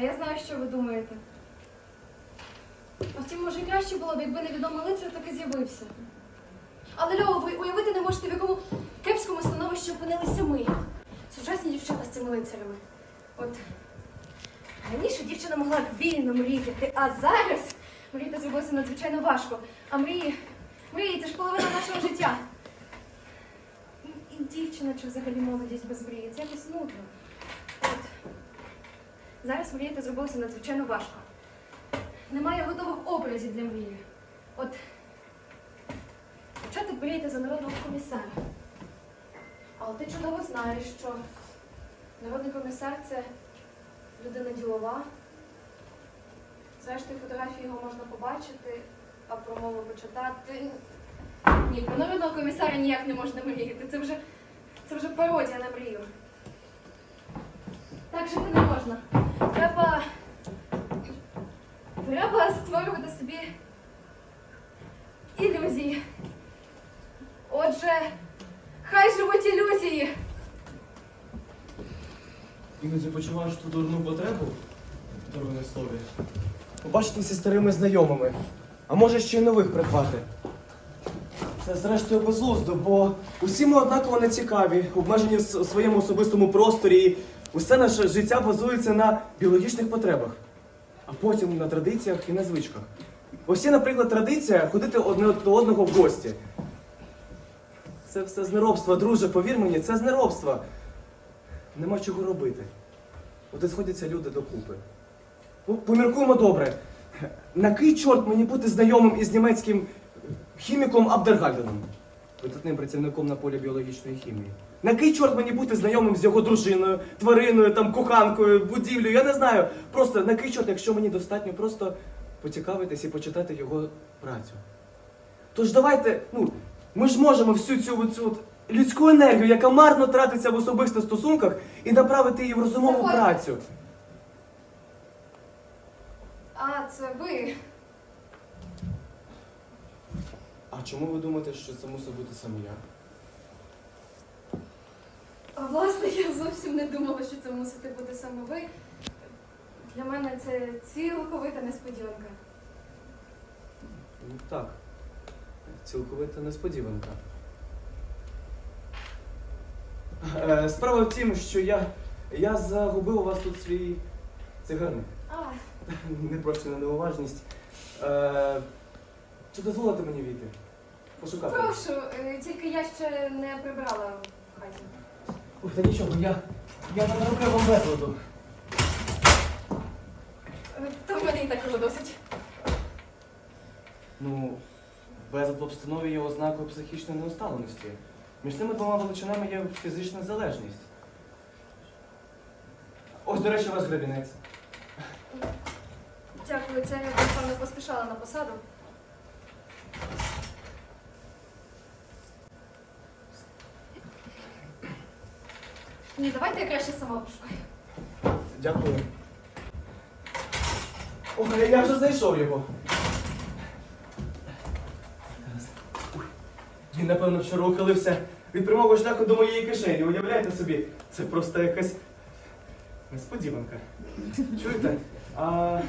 А я знаю, що ви думаєте. А втім, може, краще було б, якби невідомий лицар таки з'явився. Але Льово, ви уявити не можете, в якому кепському становищі опинилися ми. Сучасні дівчата з цими лицарями. От раніше дівчина могла вільно мріяти, а зараз мріяти зробилося надзвичайно важко. А мрії, мрії це ж половина нашого життя. І дівчина чи взагалі молодість без мрії, це якось нудно. Зараз мріяти зробилося надзвичайно важко. Немає готових образів для мрії. От почати мріяти за народного комісара. Але ти чудово знаєш, що народний комісар це людина ділова. Зрештою, фотографії його можна побачити, а про мову почитати. Ні, про народного комісара ніяк не можна мріяти. Це вже, це вже пародія на мрію. Так жити не можна. Треба. Треба створювати собі ілюзії. Отже, хай живуть ілюзії. Іноді почуваєш ту дурну потребу, дурне слові. Побачитися старими знайомими, а може ще й нових придбати. Це зрештою безглуздо, бо усі ми однаково нецікаві, обмежені в своєму особистому просторі. Усе наше життя базується на біологічних потребах, а потім на традиціях і на звичках. Ось є, наприклад, традиція ходити одне до одного в гості. Це все з неробства, друже, повір мені, це з неробства. Нема чого робити. От сходяться люди докупи. Поміркуємо добре. На кий чорт мені бути знайомим із німецьким хіміком Абдергальденом, видатним працівником на полі біологічної хімії. На кий чорт мені бути знайомим з його дружиною, твариною, там, коханкою, будівлею, я не знаю. Просто на кий чорт, якщо мені достатньо просто поцікавитись і почитати його працю. Тож давайте, ну, ми ж можемо всю цю, цю людську енергію, яка марно тратиться в особистих стосунках, і направити її в розумову Заходьте. працю. А, це ви. А чому ви думаєте, що це мусить бути саме я? А власне, я зовсім не думала, що це мусите бути саме ви. Для мене це цілковита несподіванка. Ну так. Цілковита несподіванка. Е, Справа в тім, що я, я загубив у вас тут свій цигарник. А, Не просто на неуважність. Е, Чи дозволите мені війти? Пошукати. прошу, е, тільки я ще не прибрала в хаті. Ух, та нічого, я, я не роблю вам безладу. Е, То в мене і так уже досить. Ну, безлад в обстанові є ознакою психічної неусталеності. Між цими двома величинами є фізична залежність. Ось, до речі, ваш гребінець. Дякую, це я напевно поспішала на посаду. Ні, давайте я краще сама пошукаю. Дякую. Ой, я вже знайшов його. Він, напевно, вчора ухилився від прямого шляху до моєї кишені. Уявляєте собі, це просто якась несподіванка. Чуєте? А...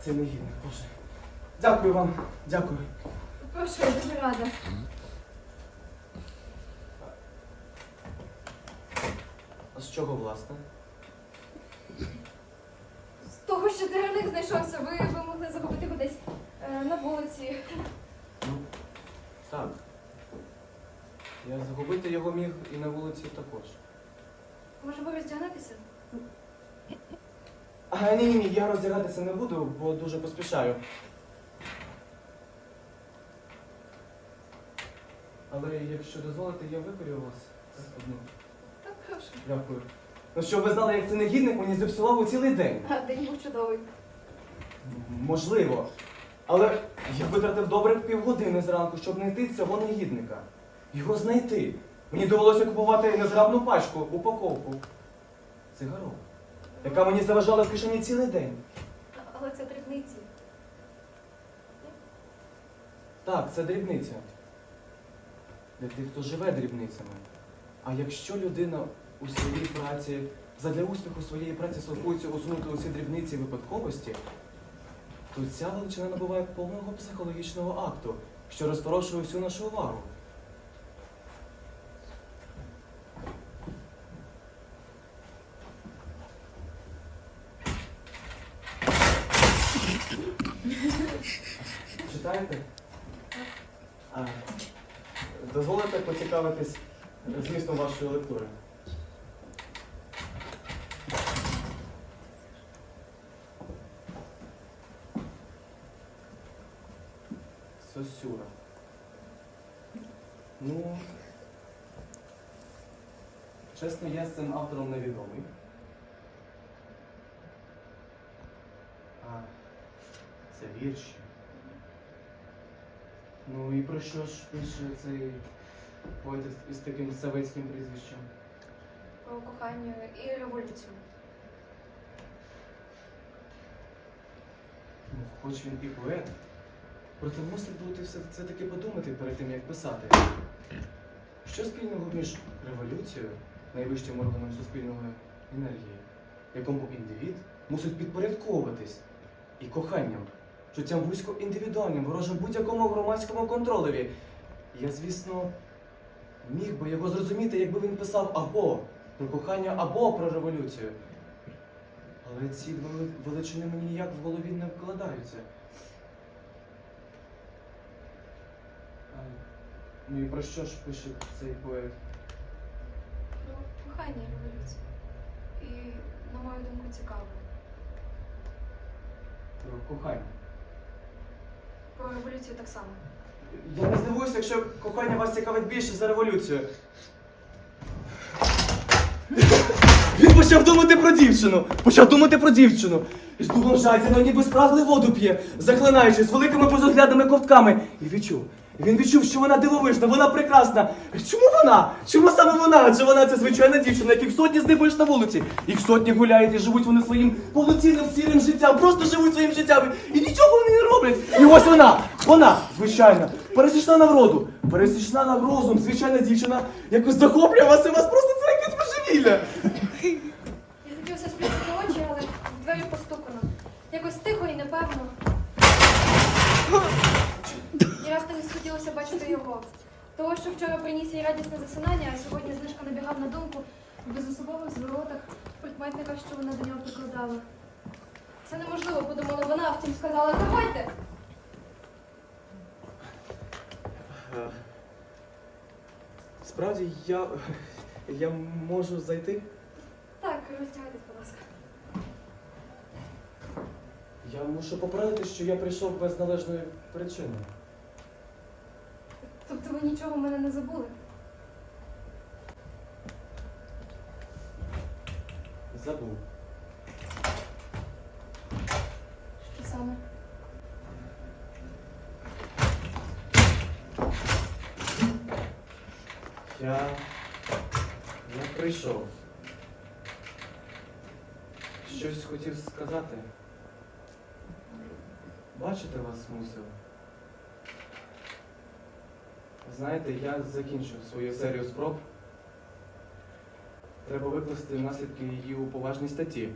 Це не гідно, Боже. Дякую вам, дякую. Прошу, я дуже рада. А з чого, власне? З того, що цигарник знайшовся, ви, ви могли загубити його десь е, на вулиці. Ну, так. Я загубити його міг і на вулиці також. Може, ви роздягнетеся? А, ні, ні, ні, я роздягатися не буду, бо дуже поспішаю. Але якщо дозволите, я викорю вас. Так, одну. Прошу. Дякую. Ну що, ви знали, як це негідник мені зіпсував у цілий день? А день був чудовий. Можливо. Але я витратив добрих півгодини зранку, щоб знайти цього негідника. Його знайти. Мені довелося купувати незграбну пачку, упаковку. Цигарок, яка мені заважала в кишені цілий день. Але це дрібниці. Так, це дрібниця. Для тих, хто живе дрібницями. А якщо людина у своїй праці задля успіху своєї праці слухується усунути усі дрібниці випадковості, то ця величина набуває повного психологічного акту, що розпорошує всю нашу увагу. Читаєте? А, дозволите поцікавитись змістом вашої лектури. Сосюра. Ну, чесно, я з цим автором невідомий. А, це вірші. Ну і про що ж пише цей поет із таким савецьким прізвищем? Про кохання і революцію. Ну, хоч він і поет, проте мусить бути все це таки подумати перед тим, як писати. Що спільного між революцією, найвищим органом суспільної енергії, якому індивід мусить підпорядковуватись, і коханням, чуттям вузько індивідуальним, ворожим будь-якому громадському контролеві. Я, звісно, міг би його зрозуміти, якби він писав або про кохання, або про революцію. Але ці величини мені ніяк в голові не вкладаються. Ну і про що ж пише цей поет? Про кохання і революцію. І, на мою думку, цікаво. Про кохання. Про революцію так само. Я не здивуюся, якщо кохання вас цікавить більше за революцію. Він почав думати про дівчину. Почав думати про дівчину. І з духом жадібно ніби спраглий воду п'є, захлинаючись великими безоглядними ковтками. І відчув. Він відчув, що вона дивовижна, вона прекрасна. Чому вона? Чому саме вона? Адже вона це звичайна дівчина, яких сотні здибаєш на вулиці. Їх сотні гуляють і живуть вони своїм повноцінним сірим життям, просто живуть своїм життям і нічого вони не роблять. І ось вона, вона, звичайна, пересічна навроду, пересічна на розум, звичайна дівчина, якось захоплює вас і вас просто це якесь божевілля. Я таки все сплющити очі, але двері постукано. Якось тихо і непевно. І раптом не схотілося бачити його. Того, що вчора приніс їй радісне засинання, а сьогодні знижка набігав на думку в безособових зворотах, прикметниках, що вона до нього прикладала. Це неможливо, подумала вона, втім сказала, заходьте. Е, Справді, я. я можу зайти? Так, роздягайтесь, будь ласка. Я мушу попередити, що я прийшов без належної причини. Нічого в мене не забули? Забув. Що саме? Я. Я прийшов. Щось хотів сказати. Бачити вас мусив. Знаєте, я закінчив свою серію спроб. Треба викласти наслідки її у поважній статті.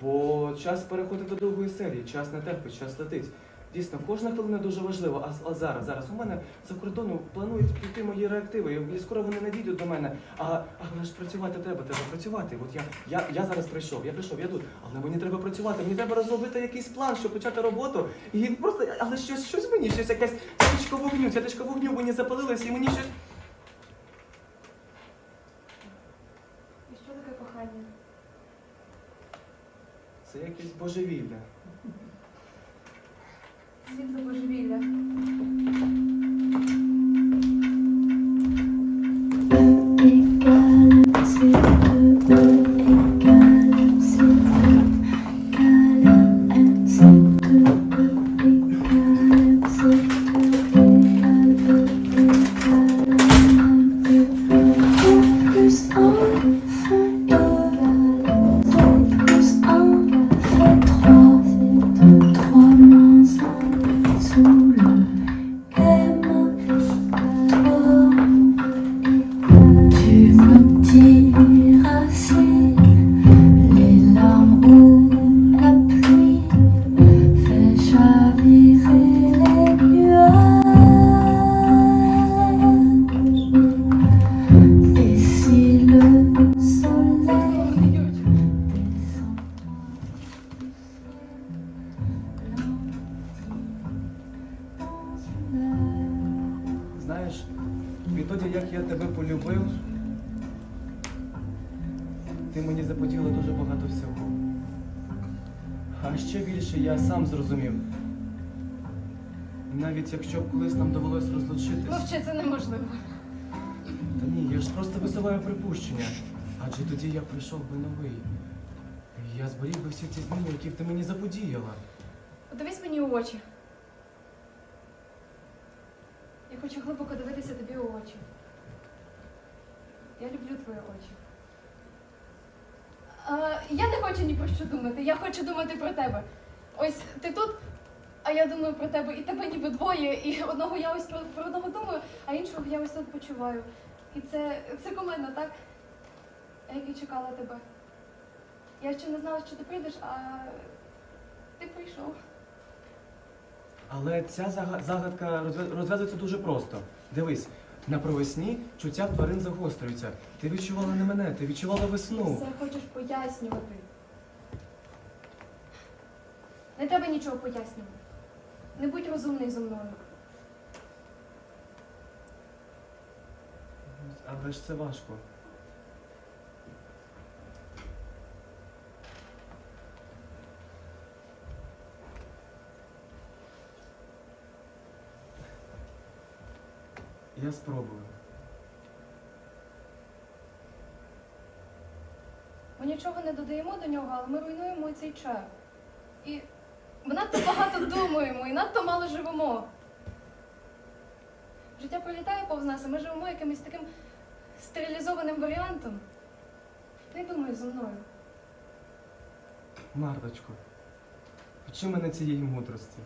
Бо час переходить до другої серії, час не терпить, час летить. Дійсно, кожна хвилина дуже важлива. А, а зараз, зараз у мене за кордону планують піти мої реактиви, і- скоро вони надійдуть до мене. А, але ж працювати треба, треба працювати. От я, я, я зараз прийшов, я прийшов, я тут, але мені треба працювати, мені треба розробити якийсь план, щоб почати роботу. І просто, але щось, щось мені, щось якесь свічко вогню, святочко вогню мені запалилось, і мені щось. І що таке кохання? Це якесь божевілля. Світло божевілля. Відтоді, як я тебе полюбив, ти мені заподіла дуже багато всього. А ще більше я сам зрозумів. Навіть якщо б колись нам довелось розлучитись. Мовчи, це неможливо. Та ні, я ж просто висуваю припущення. Адже тоді я прийшов би новий. Я зберіг би всі ці зміни, які б ти мені заподіяла. Подивись мені у очі. Я хочу глибоко дивитися тобі у очі. Я люблю твої очі. А, я не хочу ні про що думати, я хочу думати про тебе. Ось ти тут, а я думаю про тебе, і тебе ніби двоє, і одного я ось про, про одного думаю, а іншого я ось тут почуваю. І це, це кумедно, так? А як я чекала тебе. Я ще не знала, що ти прийдеш, а ти прийшов. Але ця зага- загадка розв'я- розв'язується дуже просто. Дивись, на провесні чуття в тварин загострюються. Ти відчувала не мене, ти відчувала весну. Все хочеш пояснювати. Не треба нічого пояснювати. Не будь розумний зі мною. Але ж це важко. Я спробую. Ми нічого не додаємо до нього, але ми руйнуємо цей чар. І ми надто багато думаємо і надто мало живемо. Життя пролітає повз нас, а ми живемо якимось таким стерилізованим варіантом. Не думай зі мною. Марточко, вчи мене цієї мудрості.